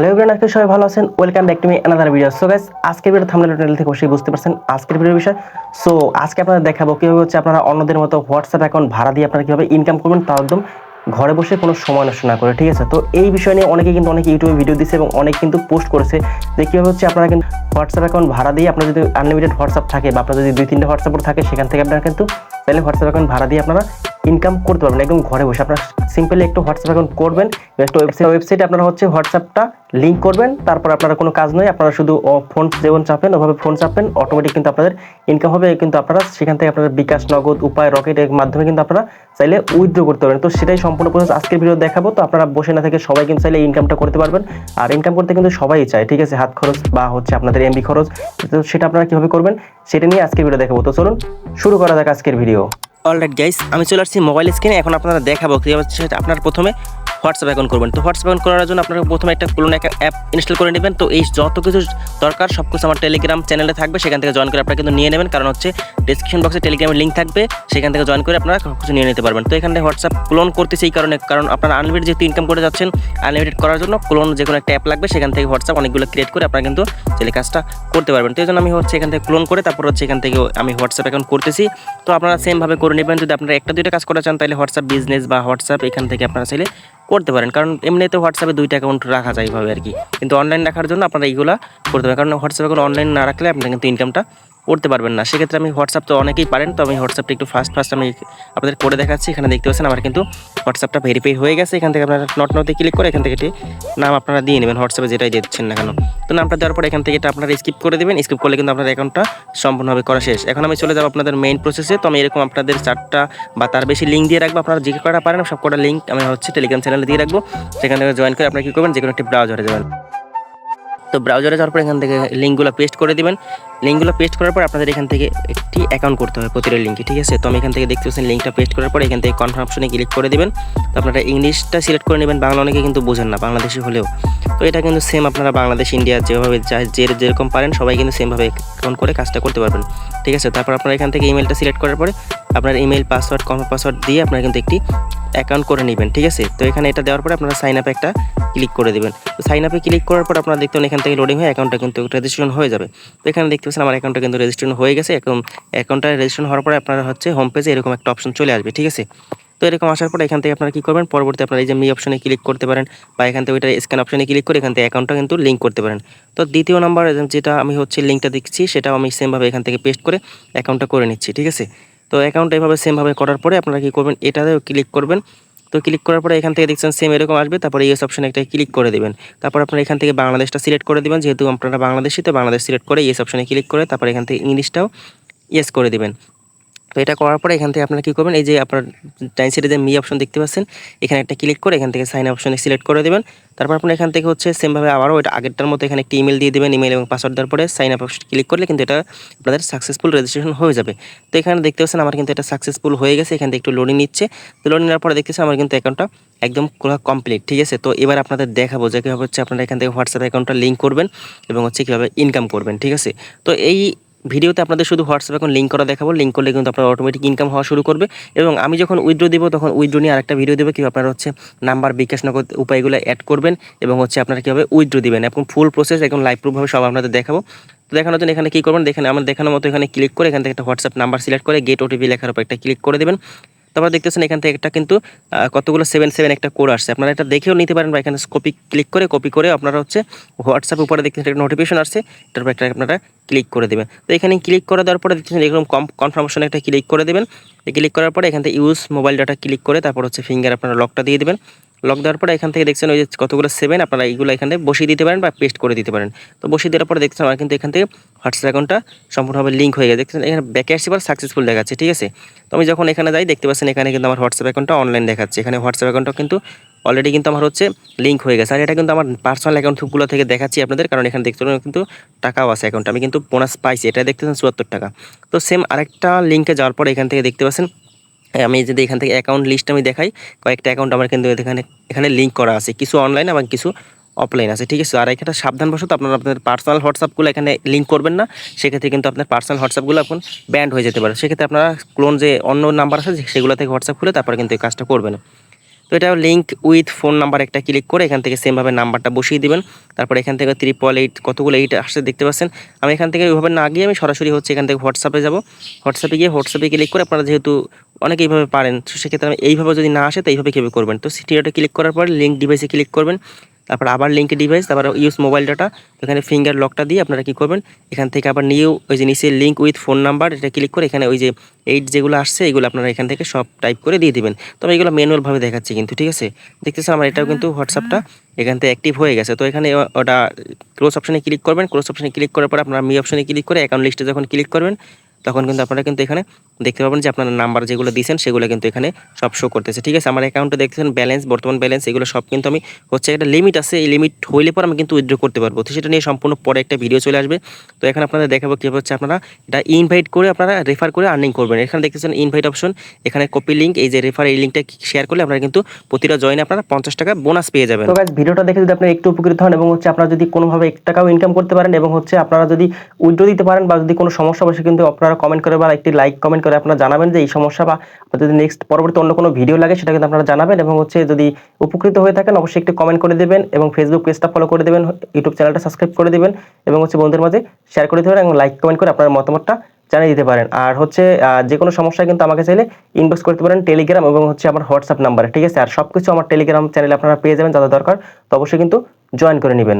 Hello everyone আজকে সবাই ভালো আছেন। Welcome back to me another video so guys আজকের ভিডিও থাম্বনেল টাইটেল থেকে অবশ্যই বুঝতে পারছেন আজকের ভিডিওর বিষয়। সো আজকে আপনারা দেখাবো কীভাবে হচ্ছে আপনারা অন্যদের মতো হোয়াটসঅ্যাপ অ্যাকাউন্ট ভাড়া দিয়ে আপনারা কীভাবে ইনকাম করবেন, তাও একদম ঘরে বসে কোনো সময় নষ্ট না করে, ঠিক আছে? তো এই বিষয় নিয়ে অনেকে কিন্তু অনেক ইউটিউবে ভিডিও দিচ্ছে এবং অনেক কিন্তু পোস্ট করেছে যে কীভাবে হচ্ছে আপনারা কিন্তু হোয়াটসঅ্যাপ অ্যাকাউন্ট ভাড়া দিয়ে আপনার যদি আনলিমিটেড হোয়াটসঅ্যাপ থাকে বা আপনার যদি দুই তিনটে হোয়াটসঅ্যাপ থাকে, সেখান থেকে আপনারা কিন্তু তাহলে হোয়াটসঅ্যাপ অ্যাকাউন্ট ভাড়া দিয়ে আপনারা ইনকাম করতে পারবেন একদম ঘরে বসে। আপনারা সিম্পলি একটু হোয়াটসঅ্যাপ অ্যাকাউন্ট করবেন, একটা ওয়েবসাইট ওয়েবসাইটে আপনারা হচ্ছে হোয়াটসঅ্যাপটা লিঙ্ক করবেন, তারপর আপনারা কোনো কাজ নয়, আপনারা শুধু ফোন যেমন চাপেন, ওভাবে ফোন চাপেন অটোমেটিক কিন্তু আপনাদের ইনকাম হবে, কিন্তু আপনারা সেখান থেকে আপনারা বিকাশ, নগদ, উপায় রকেটের মাধ্যমে কিন্তু আপনারা চাইলে উইথড্র করতে পারবেন। তো সেটাই সম্পূর্ণ প্রসেস আজকের ভিডিও দেখাবো, তো আপনারা বসে না থেকে সবাই কিন্তু চাইলে ইনকামটা করতে পারবেন। আর ইনকাম করতে কিন্তু সবাই চায়, ঠিক আছে, হাত খরচ বা হচ্ছে আপনাদের এমবি খরচ, তো সেটা আপনারা কীভাবে করবেন, সেটা নিয়ে আজকের ভিডিও দেখাবো। তো চলুন, শুরু করা যাক আজকের ভিডিও অলরাইট গাইস আমি চলে আসছি মোবাইল স্ক্রিনে এখন আপনারা দেখাবো কি হচ্ছে আপনার প্রথমে হোয়াটসঅ্যাপ অ্যাকাউন্ট করবেন। তো হোয়াটসঅ্যাপ অ্যাকাউন্ট করার জন্য আপনারা প্রথমে একটা কোনো একটা অ্যাপ ইনস্টল করে নেবেন। তো এই যত কিছু দরকার, সব কিছু আমার টেলিগ্রাম চ্যানেলে থাকবে। সেখান থেকে জয়েন করে আপনারা কিন্তু নিয়ে নেবেন। কারণ হচ্ছে ডিসক্রিপশন বক্সে টেলিগ্রামের লিঙ্ক থাকবে। সেখান থেকে জয়েন করে আপনারা কিছু নিয়ে নিতে পারবেন। তো এখানে হোয়াটসঅ্যাপ ক্লোন করতেছে এই কারণে। কারণ আপনারা আনলিমিটেড যেহেতু ইনকাম করে যাচ্ছেন আনলিমিটেড করার জন্য ক্লোন যে কোনো একটা অ্যাপ লাগবে, সেখান থেকে হোয়াটসঅ্যাপ অনেকগুলো ক্রিয়েট করে আপনারা কিন্তু চাইলে কাজটা করতে পারবেন। তো এই জন্য আমি হচ্ছে এখান থেকে ক্লোন করে তারপর হচ্ছে এখান থেকে আমি হোয়াটসঅ্যাপ অ্যাকাউন্ট করতেছি। তো আপনারা সেমভাবে করে নেবেন। যদি আপনারা একটা দুইটা কাজ করতে চান, তাহলে হোয়াটসঅ্যাপ বিজনেস বা হোয়াটসঅ্যাপ এখান থেকে আপনারা চাইলে করতে পারেন। কারণ এমনিতে হোয়াটসঅ্যাপে দুইটা অ্যাকাউন্ট রাখা যায় এইভাবে আর কি। কিন্তু অনলাইন রাখার জন্য আপনারা এইগুলো করতে পারেন। কারণ হোয়াটসঅ্যাপে কোনো অনলাইন না রাখলে আপনারা কিন্তু ইনকামটা করতে পারবেন না। সেক্ষেত্রে আমি হোয়াটসঅ্যাপ তো অনেকেই পারেন, তো আমি হোয়াটসঅ্যাপটা একটু ফার্স্ট ফার্স্ট আমি আপনাদের করে দেখাচ্ছি। এখানে দেখতে পাচ্ছেন আমার কিন্তু হোয়াটসঅ্যাপটা ভেরিফাই হয়ে গেছে। এখান থেকে আপনারা নট নতে ক্লিক করে এখান থেকে একটি নাম আপনারা দিয়ে নেবেন। হোয়াটসঅ্যাপে যেটাই দিচ্ছেন না কেন। তো নামটা দেওয়ার পর এখান থেকে এটা আপনারা স্কিপ করে দেবেন। স্কিপ করলে কিন্তু আপনার অ্যাকাউন্টটা সম্পূর্ণভাবে করা শেষ। এখন আমি চলে যাব আপনাদের মেইন প্রসেসে তো আমি এরকম আপনাদের চারটা বা তার বেশি লিঙ্ক দিয়ে রাখব। আপনারা যে কটা পারেন, সব কটা লিঙ্ক আমি হচ্ছে টেলিগ্রাম চ্যানেলে দিয়ে রাখব। সেখান থেকে জয়েন করে আপনারা কী করবেন? যে কোনো একটি ব্রাউজারে যাবেন। তো ব্রাউজারে যাওয়ার পর এখান থেকে লিঙ্কগুলো পেস্ট করে দিবেন। লিঙ্কগুলো পেস্ট করার পর আপনাদের এখান থেকে একটি অ্যাকাউন্ট করতে হবে প্রতিটা লিঙ্কে ঠিক আছে? তো আমি এখান থেকে দেখতে পাচ্ছেন লিঙ্কটা পেস্ট করার পর এখান থেকে কনফার্ম অপশনে ক্লিক করে দিবেন। তো আপনারা ইংলিশটা সিলেক্ট করে নেবেন, বাংলা অনেকে কিন্তু বোঝেন না, বাংলাদেশি হলেও। তো এটা কিন্তু সেম আপনারা বাংলাদেশ ইন্ডিয়া যেভাবে যা- যেরকম পারেন, সবাই কিন্তু সেমভাবে অ্যাকাউন্ট করে কাজটা করতে পারবেন, ঠিক আছে? তারপর আপনারা এখান থেকে ইমেলটা সিলেক্ট করার পরে আপনার ইমেল পাসওয়ার্ড কনফার্ম পাসওয়ার্ড দিয়ে আপনারা কিন্তু একটি অ্যাকাউন্ট করে নেবেন, ঠিক আছে? তো এখানে এটা দেওয়ার পরে আপনারা সাইন আপে একটা ক্লিক করে দেবেন। তো সাইন আপে ক্লিক করার পর আপনারা দেখতে এখান থেকে লোডিং হয়ে অ্যাকাউন্টটা কিন্তু রেজিস্ট্রেশন হয়ে যাবে। তো এখানে দেখতে পাচ্ছেন আমার অ্যাকাউন্টটা কিন্তু রেজিস্ট্রেশন হয়ে গেছে। এখন অ্যাকাউন্টটা রেজিস্ট্রেশন হওয়ার পরে আপনারা হচ্ছে হোম পেজে এরকম একটা অপশন চলে আসবে, ঠিক আছে? তো এরকম আসার পর এখান থেকে আপনারা কী করবেন? পরবর্তী আপনারা এই যে মি অপশনে ক্লিক করতে পারেন, বা এখান থেকে ওইটা স্ক্যান অপশনে ক্লিক করে এখান থেকে অ্যাকাউন্টটা কিন্তু লিঙ্ক করতে পারেন। তো দ্বিতীয় নাম্বার যেটা আমি হচ্ছে লিঙ্কটা দিচ্ছি, সেটাও আমি সেমভাবে এখান থেকে পেস্ট করে অ্যাকাউন্টটা করে নিচ্ছি, ঠিক আছে? তো অ্যাকাউন্ট এভাবে সেমভাবে করার পরে আপনারা কী করবেন? এটাতেও ক্লিক করবেন। তো ক্লিক করার পরে এখান থেকে দেখছেন সেম এরকম আসবে, তারপরে ইয়েস অপশনে একটা ক্লিক করে দেবেন। তারপর আপনারা এখান থেকে বাংলাদেশটা সিলেক্ট করে দেবেন, যেহেতু আপনারা বাংলাদেশি, তো বাংলাদেশ সিলেক্ট করে ইয়েস অপশনে ক্লিক করে তারপর এখান থেকে ইংলিশটাও ইয়েস করে দেবেন। তো এটা করার পরে এখান থেকে আপনারা কী করবেন, এই যে আপনার টাইম সাইডে যে মি অপশন দেখতে পাচ্ছেন, এখানে একটা ক্লিক করে এখান থেকে সাইন অপশনে সিলেক্ট করে দেবেন। তারপর আপনার এখান থেকে হচ্ছে সেমভাবে আবারও এটা আগেরটার মতো এখানে একটি ইমেল দিয়ে দেবেন ইমেল এবং পাসওয়ার্ড দেওয়ার পরে সাইন আপ অপশন ক্লিক করলে কিন্তু এটা আপনাদের সাকসেসফুল রেজিস্ট্রেশন হয়ে যাবে। তো এখানে দেখতে পাচ্ছেন আমার কিন্তু এটা সাকসেসফুল হয়ে গেছে, এখান থেকে একটু লোডিং নিচ্ছে। তো লোডিং নেওয়ার পরে দেখতেছি আমার কিন্তু অ্যাকাউন্টটা একদম কমপ্লিট ঠিক আছে? তো এবার আপনাদের দেখাবো যে কীভাবে হচ্ছে আপনারা এখান থেকে হোয়াটসঅ্যাপ অ্যাকাউন্টটা লিঙ্ক করবেন এবং হচ্ছে কীভাবে ইনকাম করবেন, ঠিক আছে? তো এই ভিডিওতে আপনাদের শুধু হোয়াটসঅ্যাপ এখন লিঙ্ক করা দেখাবো। লিঙ্ক করলে কিন্তু আপনার অটোমেটিক ইনকাম হওয়া শুরু করবে। এবং আমি যখন উইড্রো দেবো, তখন উইড্রো নিয়ে আরেকটা ভিডিও দেবো। কি আপনার হচ্ছে নাম্বার বিকাশ নগদ উপায়গুলো অ্যাড করবেন এবং হচ্ছে আপনারা কীভাবে উইড্রো দেবেন। এবং ফুল প্রসেস এখন লাইভ প্রুফভাবে সব আপনাদের দেখাবো। তো দেখানোর জন্য এখানে কী করবেন? দেখেন আমার দেখানোর মতো এখানে ক্লিক করে এখান থেকে একটা হোয়াটসঅ্যাপ নাম্বার সিলেক্ট করে গেট ওটিপি লেখার উপর একটা ক্লিক করে দেবেন। তারপর দেখতেছেন এখান থেকে একটা কিন্তু কতগুলো সেভেন সেভেন একটা কোড আসছে। আপনারা এটা দেখেও নিতে পারেন বা এখানে কপি ক্লিক করে কপি করে আপনারা হচ্ছে হোয়াটসঅ্যাপ উপরে দেখতেছেন একটা নোটিফিকেশন আসছে, এটার উপর একটা আপনারা ক্লিক করে দেবেন। তো এখানে ক্লিক করে দেওয়ার পরে দেখতেছেন এরকম কম কনফার্মেশন একটা ক্লিক করে দেবেন। ক্লিক করার পরে এখান থেকে ইউজ মোবাইল ডাটা ক্লিক করে তারপর হচ্ছে ফিঙ্গার আপনারা লকটা দিয়ে দেবেন। লক দেওয়ার পরে এখান থেকে দেখছেন ওই যে কতগুলো সেভেন আপনারা এইগুলো এখানে বসিয়ে দিতে পারেন বা পেস্ট করে দিতে পারেন। তো বসিয়ে দেওয়ার পরে দেখছেন আমার কিন্তু এখান থেকে হোয়াটসঅ্যাপ অ্যাকাউন্টটা সম্পূর্ণভাবে লিঙ্ক হয়ে গেছে। দেখছেন এখানে ব্যাকে আসছে পর সাকসেসফুল দেখাচ্ছে, ঠিক আছে? তো আমি যখন এখানে যাই, দেখতে পাচ্ছেন এখানে কিন্তু আমার হোয়াটসঅ্যাপ অ্যাকাউন্টটা অনলাইন দেখাচ্ছে। এখানে হোয়াটসঅ্যাপ অ্যাকাউন্টটা কিন্তু অলরেডি কিন্তু আমার হচ্ছে লিঙ্ক হয়ে গেছে। আর এটা কিন্তু আমার পার্সোনাল অ্যাকাউন্টগুলো থেকে দেখাচ্ছি আপনাদের, কারণ এখানে দেখতে পারেন কিন্তু টাকাও আছে অ্যাকাউন্ট আমি কিন্তু বোনাস পাইছি, এটা দেখতেছেন চুয়াত্তর টাকা। তো সেম আরেকটা লিঙ্কে যাওয়ার পরে এখান থেকে দেখতে পাচ্ছেন আমি যদি এখান থেকে অ্যাকাউন্ট লিস্ট আমি দেখাই, কয়েকটা অ্যাকাউন্ট আমার কিন্তু এখানে এখানে লিঙ্ক করা আছে। কিছু অনলাইন এবং কিছু অফলাইন আছে, ঠিক আছে? আর এখানে সাবধানবশত আপনারা আপনাদের পার্সোনাল হোয়াটসঅ্যাপগুলো এখানে লিঙ্ক করবেন না, সেক্ষেত্রে কিন্তু আপনার পার্সোনাল হোয়াটসঅ্যাপগুলো এখন ব্যান্ড হয়ে যেতে পারে। সেক্ষেত্রে আপনারা ক্লোন যে অন্য নাম্বার আছে সেগুলো থেকে হোয়াটসঅ্যাপ খুলে তারপরে কিন্তু এই কাজটা করবেন। তো এটা লিঙ্ক উইথ ফোন নাম্বার একটা ক্লিক করে এখান থেকে সেমভাবে নাম্বারটা বসিয়ে দিবেন। তারপর এখান থেকে ত্রিপল এইট কতগুলো এইট আসছে দেখতে পাচ্ছেন? আমি এখান থেকে ওইভাবে না গিয়ে আমি সরাসরি হচ্ছে এখান থেকে হোয়াটসঅ্যাপে যাব। হোয়াটসঅ্যাপে গিয়ে হোয়াটসঅ্যাপে ক্লিক করে আপনারা যেহেতু অনেকে এইভাবে পারেন। তো সেক্ষেত্রে আমি এইভাবে যদি না আসে, তো এইভাবে কীভাবে করবেন? তো সিটিওটা ক্লিক করার পর লিঙ্ক ডিভাইসে ক্লিক করবেন। তারপর আবার লিঙ্ক ডিভাইস তারপর ইউজ মোবাইল ডাটা এখানে ফিঙ্গার লকটা দিয়ে আপনারা কী করবেন? এখান থেকে আবার নিউ ওই যে নিচে লিঙ্ক উইথ ফোন নাম্বার এটা ক্লিক করে এখানে ওই যে এইট যেগুলো আসছে, এগুলো আপনারা এখান থেকে সব টাইপ করে দিয়ে দিবেন। তবে এগুলো ম্যানুয়ালভাবে দেখাচ্ছি কিন্তু, ঠিক আছে? দেখতেছেন আমার এটাও কিন্তু হোয়াটসঅ্যাপটা এখান থেকে অ্যাক্টিভ হয়ে গেছে। তো এখানে ওটা ক্লোজ অপশানে ক্লিক করবেন। ক্লোজ অপশানে ক্লিক করার পর আপনারা মি অপশানে ক্লিক করে অ্যাকাউন্ট লিস্টে যখন ক্লিক করবেন তখন কিন্তু আপনারা কিন্তু এখানে দেখতে পাবেন যে আপনার নাম্বার যেগুলো দিয়েছেন, সেগুলো কিন্তু এখানে সব শো করতেছে। ঠিক আছে? আমার অ্যাকাউন্টে দেখতেছেন ব্যালেন্স বর্তমান ব্যালেন্স এগুলো সব কিন্তু আমি হচ্ছে একটা লিমিট আছে। এই লিমিট হইলে পর আমি কিন্তু উইথড্র করতে পারব। তো সেটা নিয়ে সম্পূর্ণ পরে একটা ভিডিও চলে আসবে। তো এখানে আপনাদের দেখাবো কীভাবে হচ্ছে আপনারা এটা ইনভাইট করে আপনারা রেফার করে আর্নিং করবেন। এখানে দেখতেছেন ইনভাইট অপশন এখানে কপি লিঙ্ক এই যে রেফার এই লিঙ্কটা শেয়ার করলে আপনারা কিন্তু প্রতিটা জয়েনে আপনারা পঞ্চাশ টাকা বোনাস পেয়ে যাবেন। তো ভিডিওটা দেখে যদি আপনারা একটু উপকৃত হন এবং হচ্ছে আপনারা যদি কোনোভাবে এক টাকাও ইনকাম করতে পারেন এবং হচ্ছে আপনারা যদি উইড্রো দিতে পারেন বা যদি কোনো সমস্যা বসে কিন্তু আপনারা কমেন্ট করে বা একটি লাইক কমেন্ট করে আপনারা জানাবেন যে এই সমস্যা বা আপনার যদি নেক্সট পরবর্তী অন্য কোনো ভিডিও লাগে সেটা কিন্তু আপনারা জানাবেন এবং হচ্ছে যদি উপকৃত হয়ে থাকেন অবশ্যই একটি কমেন্ট করে দেবেন এবং ফেসবুক পেজটা ফলো করে দেবেন ইউটিউব চ্যানেলটা সাবস্ক্রাইব করে দেবেন এবং হচ্ছে বন্ধুদের মাঝে শেয়ার করে দেবেন এবং লাইক কমেন্ট করে আপনার মতামতটা জানিয়ে দিতে পারেন। আর হচ্ছে যে কোনো সমস্যায় কিন্তু আমাকে চাইলে ইনবক্স করতে পারেন টেলিগ্রাম এবং হচ্ছে আমার হোয়াটসঅ্যাপ নাম্বারে ঠিক আছে? আর সব কিছু আমার টেলিগ্রাম চ্যানেলে আপনারা পেয়ে যাবেন যাদের দরকার তো অবশ্যই কিন্তু জয়েন করে নেবেন।